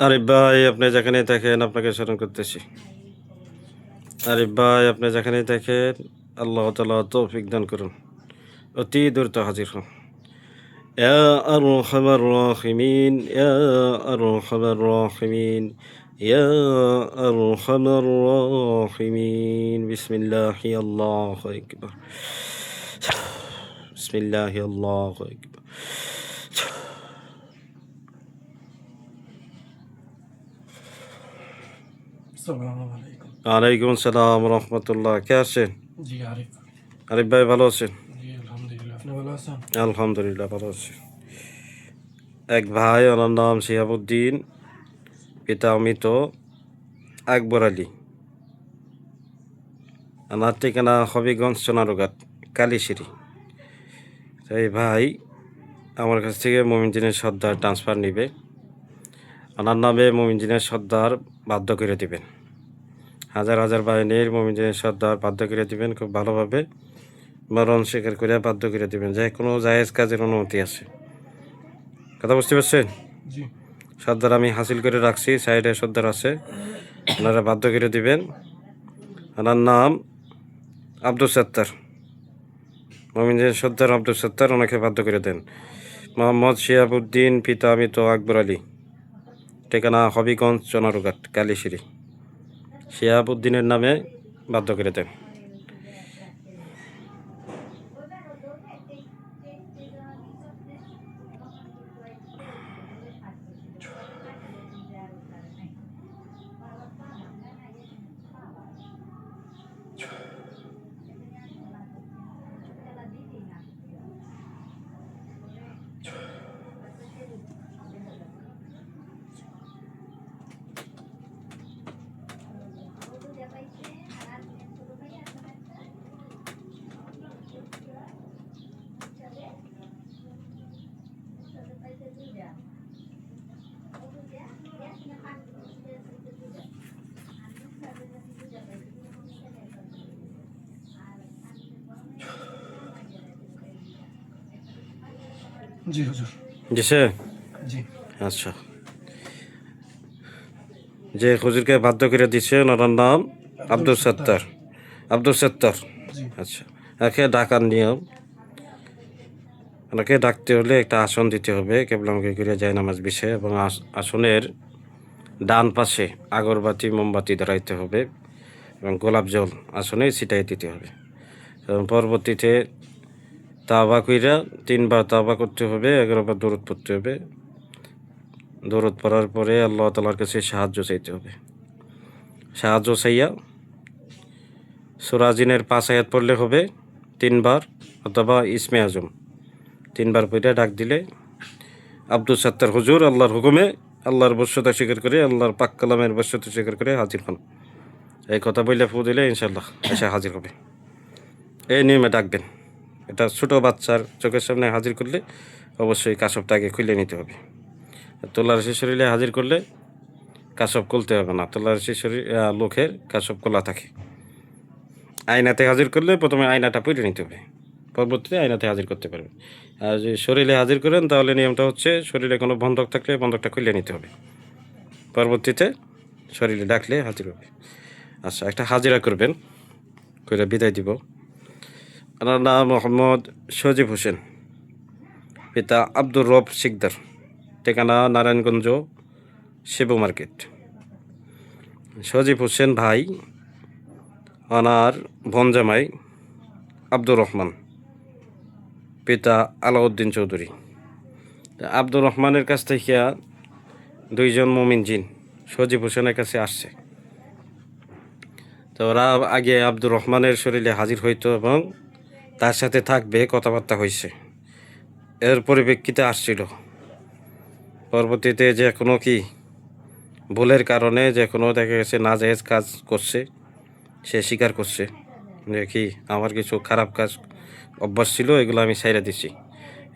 আরিফ ভাই আপনি যেখানে থাকেন আপনাকে স্মরণ করতেছি আরিফ ভাই আপনি যেখানে থাকেন আল্লাহ তালা তৌফিক দান করুন অতি দ্রুত হাজির হন يا أرحم الراحمين يا أرحم الراحمين يا أرحم الراحمين بسم الله الله أكبر بسم الله الله أكبر আলাইকুম। আসসালাম রহমতুল্লাহ। কে আছেন? জি আরিফ। আরিফ ভাই ভালো আছেন? আলহামদুলিল্লাহ। ভালো আছেন? আছি। এক ভাই ওনার নাম শিহাবুদ্দিন পিতা অমিত আকবর আলী। ওনার ঠিকানা হবিগঞ্জ সোনারুঘাট কালীশিরি। এই ভাই আমার কাছ থেকে মমিনজিনের সর্দার ট্রান্সফার নিবে। ওনার নামে মমিনজিনের সর্দার বাধ্য করে দিবেন। হাজার হাজার বাহিনীর মমিনজিনের সর্দার বাধ্য করে দিবেন খুব ভালোভাবে। মরণ স্বীকার করে বাধ্য করে দিবেন। যে কোনো জায়েজ কাজের অনুমতি আছে। কথা বুঝতে পারছেন? সর্দার আমি হাসিল করে রাখছি সাইডে সর্দার আছে। ওনারা বাধ্য করে দিবেন। ওনার নাম আব্দুল সত্তার। মমিনের সর্দার আব্দুল সত্তার ওনাকে বাধ্য করে দেন। মোহাম্মদ শিয়াবুদ্দিন পিতা আমিত আকবর আলী। ঠিকানা হবিগঞ্জ চনারুঘাট কালীশিরি। শিয়াবুদ্দিনের নামে বাধ্য করে দেন। জি হুজুর। দিছে? জি। আচ্ছা। যে হুজুরকে বাধ্য করে দিচ্ছে ওনার নাম আব্দুল সত্তার। আব্দুল সত্তার। আচ্ছা। একে ডাকার নিয়ম। ওনাকে ডাকতে হলে একটা আসন দিতে হবে কেবলামকে করে যায় নামাজ বিষয়ে এবং আস- আসনের ডান পাশে আগরবাতি মোমবাতি ধরাইতে হবে এবং গোলাপ জল আসনে ছিটাই দিতে হবে। এবং পরবর্তীতে তাওবা কইরা তিনবার তাওবা করতে হবে এগারোবার দূরত পড়তে হবে। দূরত পড়ার পরে আল্লাহ তালার কাছে সাহায্য চাইতে হবে। সাহায্য চাইয়া সুরাজিনের পাঁচ আয়াত পড়লে হবে তিনবার অথবা ইসমে আজম। তিনবার পইরা ডাক দিলে আব্দুল সত্তার হুজুর আল্লাহর হুকুমে আল্লাহর বশ্যতা স্বীকার করে, আল্লাহর পাক কালামের বশ্যতা স্বীকার করে হাজির হন। এই কথা বললে ফু দিলে ইনশাল্লাহ এসে হাজির হবে। এই নিয়মে ডাকবেন। এটা ছোটো বাচ্চার চোখের সামনে হাজির করলে অবশ্যই কাসবটা আগে খুলে নিতে হবে। আর তোলারসি শরীরে হাজির করলে কাসব খুলতে হবে না। তোলারসি শরীর লোকের কাসব খোলা থাকে। আয়নাতে হাজির করলে প্রথমে আয়নাটা পড়ে নিতে হবে। পরবর্তীতে আয়নাতে হাজির করতে পারবে আর যদি শরীরে হাজির করেন, তাহলে নিয়মটা হচ্ছে শরীরে কোনো বন্ধক থাকলে বন্ধকটা খুলে নিতে হবে। পরবর্তীতে শরীরে ডাকলে হাজির হবে। আচ্ছা একটা হাজিরা করবেন। করে বিদায় দিব। নাম মোহাম্মদ সজিব হোসেন। পিতা আব্দুর রব শিকদার। ঠিকানা নারায়ণগঞ্জ, শিবু মার্কেট। সজিব হোসেন ভাই ওনার ভঞ্জামাই আব্দুর রহমান। পিতা আলাউদ্দিন চৌধুরী। আব্দুর রহমানের কাছ থেকে দুইজন মমিন জিন সজিব হোসেনের কাছে আসছে। তো ওরা আগে আব্দুর রহমানের শরীরে হাজির হইতো এবং তার সাথে থাকবে, কথাবার্তা হয়েছে এর পরিপ্রেক্ষিতে আসছিল। পরবর্তীতে যে কোনো কি ভুলের কারণে যে কোনো দেখা গেছে না জায়েজ কাজ করছে, সে স্বীকার করছে যে কি আমার কিছু খারাপ কাজ অভ্যাস ছিল, এগুলো আমি সাইরা দিছি।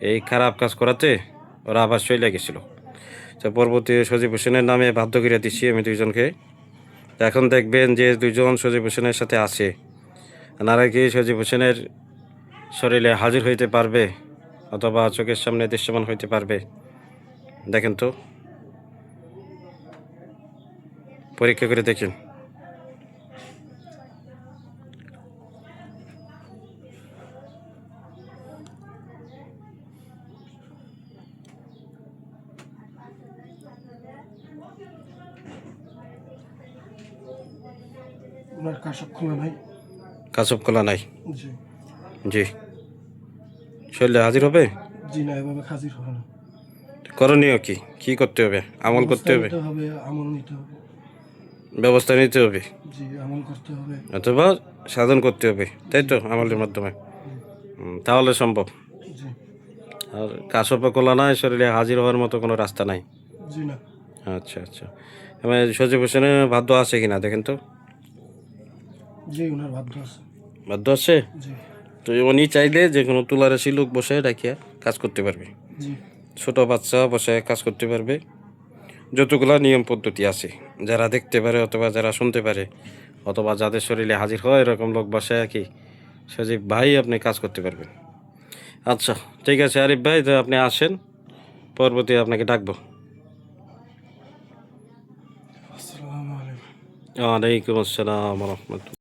এই খারাপ কাজ করাতে ওরা আবার চলে গেছিল। তো পরবর্তী সজীব হোসেনের নামে বাধ্য করে দিচ্ছি আমি দুইজনকে। এখন দেখবেন যে দুজন সজীব হোসেনের সাথে আছে। ওনারা কি সজীব হোসেনের শরীরে হাজির হইতে পারবে অথবা চোখের সামনে দৃশ্যমান হইতে পারবে। দেখেন তো। পরীক্ষা করে দেখেন। কাশব খোলা নাই? কাসব কলা নাই। জি। জি। শরীরে হাজির হবে? জি না এভাবে হাজির হবে না। করণীয় কি? কি করতে হবে? আমল করতে হবে? আমল নিতে হবে। ব্যবস্থা নিতে হবে? জি আমল করতে হবে। অথবা সাধন করতে হবে। তাই তো আমলের মাধ্যমে? তাহলে সম্ভব। আর কলা নাই শরীরে হাজির হওয়ার মতো কোনো রাস্তা নাই? জি না। আচ্ছা আচ্ছা। এবার সজীব হোসেনের বাধ্য আছে কিনা দেখেন তো। জি ওনার বাধ্য আছে। বাধ্য আছে? জি। তো উনি চাইলে যে কোনো তুলার তুলারাশি লোক বসে ডাকিয়া কাজ করতে পারবে। ছোট বাচ্চা বসে কাজ করতে পারবে। যতগুলা নিয়ম পদ্ধতি আছে যারা দেখতে পারে অথবা যারা শুনতে পারে অথবা যাদের শরীরে হাজির হয় এরকম লোক বসে কি সজীব ভাই আপনি কাজ করতে পারবেন। আচ্ছা ঠিক আছে আরিফ ভাই তো আপনি আসেন পরবর্তী আপনাকে ডাকবো। ওয়ালাইকুম আসসালাম রহমতুল্লাহ।